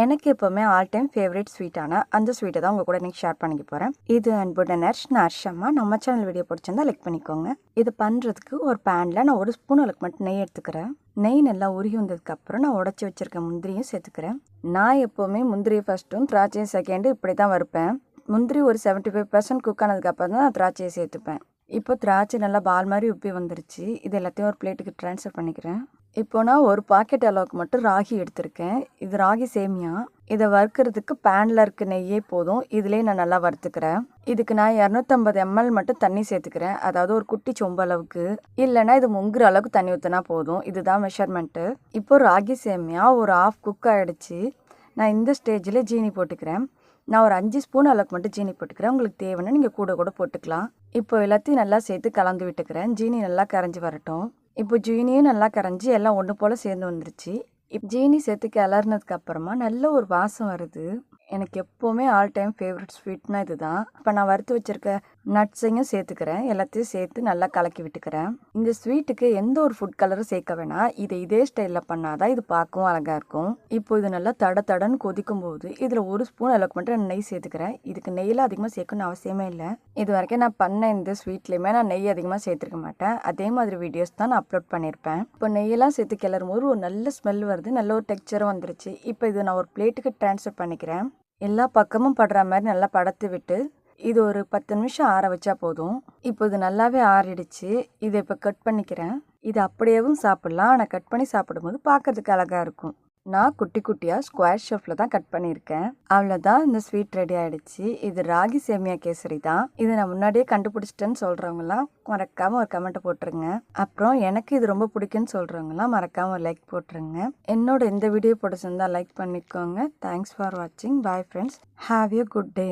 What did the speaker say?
எனக்கு எப்போவுமே all time favourite ஸ்வீட்டான அந்த ஸ்வீட்டை தான் உங்கள் கூட நீங்கள் ஷேர் பண்ணிக்க போகிறேன் இது அன்புடன் நர்ஷ் நர்ஷம்மா. நம்ம சேனல் வீடியோ பிடிச்சிருந்தா லைக் பண்ணிக்கோங்க. இது பண்ணுறதுக்கு ஒரு பேனில் நான் ஒரு ஸ்பூன் அளவுக்கு மட்டும் நெய் எடுத்துக்கிறேன். நெய் நல்லா உருகி வந்ததுக்கப்புறம் நான் உடச்சி வச்சுருக்க முந்திரியும் சேர்த்துக்கிறேன். நான் எப்போவுமே முந்திரி ஃபஸ்ட்டும் திராட்சையும் செகண்டும் இப்படி தான் வறுப்பேன். முந்திரி ஒரு 75% ஃபைவ் பர்சன்ட் குக் ஆனதுக்கப்புறம் தான் நான் திராட்சையை சேர்த்துப்பேன். இப்போ திராட்சை நல்லா பால் மாதிரி உப்பி வந்துருச்சு. இது எல்லாத்தையும் ஒரு பிளேட்டுக்கு ட்ரான்ஸ்ஃபர் பண்ணிக்கிறேன். இப்போ நான் ஒரு பாக்கெட் அளவுக்கு மட்டும் ராகி எடுத்திருக்கேன். இது ராகி சேமியா. இதை வறுக்கிறதுக்கு பேனில் இருக்க நெய்யே போதும். இதுலேயே நான் நல்லா வறுத்துக்கிறேன். இதுக்கு நான் இரநூத்தம்பது எம்எல் மட்டும் தண்ணி சேர்த்துக்கிறேன். அதாவது ஒரு குட்டி சொம்பு அளவுக்கு. இல்லைன்னா இது முங்குற அளவுக்கு தண்ணி ஊற்றினா போதும். இதுதான் மெஷர்மெண்ட்டு இப்போ ராகி சேமியா ஒரு ஆஃப் குக் ஆகிடுச்சு நான் இந்த ஸ்டேஜில் ஜீனி போட்டுக்கிறேன். நான் ஒரு அஞ்சு ஸ்பூன் அளவுக்கு மட்டும் ஜீனி போட்டுக்கிறேன். உங்களுக்கு தேவைன்னா நீங்கள் கூட கூட போட்டுக்கலாம். இப்போ எல்லாத்தையும் நல்லா சேர்த்து கலந்து விட்டுக்கிறேன். ஜீனி நல்லா கரைஞ்சி வரட்டும். இப்போ ஜீனியும் நல்லா கரைஞ்சி எல்லாம் ஒன்று போல் சேர்ந்து வந்துருச்சு. இப்போ ஜீனி சேர்த்து கிளறினதுக்கு நல்ல ஒரு வாசம் வருது. எனக்கு எப்போவுமே ஆல் டைம் ஃபேவரட் ஸ்வீட்னா இதுதான். இப்போ நான் வறுத்து வச்சுருக்க நட்ஸையும் சேர்த்துக்கிறேன். எல்லாத்தையும் சேர்த்து நல்லா கலக்கி விட்டுக்கிறேன். இந்த ஸ்வீட்டுக்கு எந்த ஒரு ஃபுட் கலரும் சேர்க்க வேணாம். இதை இதே ஸ்டைலில் பண்ணாதான் இது பார்க்கவும் அழகாக இருக்கும். இப்போ இது நல்லா தட தடன்னு கொதிக்கும் போது இதில் ஒரு ஸ்பூன் அளவுக்கு மட்டும் நான் நெய் சேர்த்துக்கிறேன். இதுக்கு நெய்யில் அதிகமாக சேர்க்கணும்னு அவசியமே இல்லை. இது வரைக்கும் நான் பண்ண இந்த ஸ்வீட்லேயுமே நான் நெய் அதிகமாக சேர்த்துருக்க மாட்டேன். அதே மாதிரி வீடியோஸ் தான் நான் அப்லோட் பண்ணியிருப்பேன். இப்போ நெய்யெல்லாம் சேர்த்து கிளறும் போது ஒரு நல்ல ஸ்மெல் வருது. நல்ல ஒரு டெக்ஸ்சரும் வந்துருச்சு. இப்போ இது நான் ஒரு பிளேட்டுக்கு ட்ரான்ஸ்ஃபர் பண்ணிக்கிறேன். எல்லா பக்கமும் படுற மாதிரி நல்லா படத்து விட்டு இது ஒரு பத்து நிமிஷம் ஆற வச்சா போதும். இப்போ இது நல்லாவே ஆறிடுச்சு. இதை இப்போ கட் பண்ணிக்கிறேன். இது அப்படியேவும் சாப்பிட்லாம். ஆனால் கட் பண்ணி சாப்பிடும்போது பார்க்கறதுக்கு அழகாக இருக்கும். நான் குட்டி குட்டியாக ஸ்கொயர் ஷேப்பில் தான் கட் பண்ணியிருக்கேன். அவ்வளோதான் இந்த ஸ்வீட் ரெடி ஆகிடுச்சு இது ராகி சேமியா கேசரி தான். இதை நான் முன்னாடியே கண்டுபிடிச்சிட்டேன்னு சொல்கிறவங்களாம் மறக்காமல் ஒரு கமெண்ட்டை போட்டுருங்க. அப்புறம் எனக்கு இது ரொம்ப பிடிக்குன்னு சொல்கிறவங்களாம் மறக்காமல் ஒரு லைக் போட்டுருங்க. என்னோட இந்த வீடியோ பிடிச்சிருந்தா லைக் பண்ணிக்கோங்க. தேங்க்ஸ் ஃபார் வாட்சிங் bye friends have you good day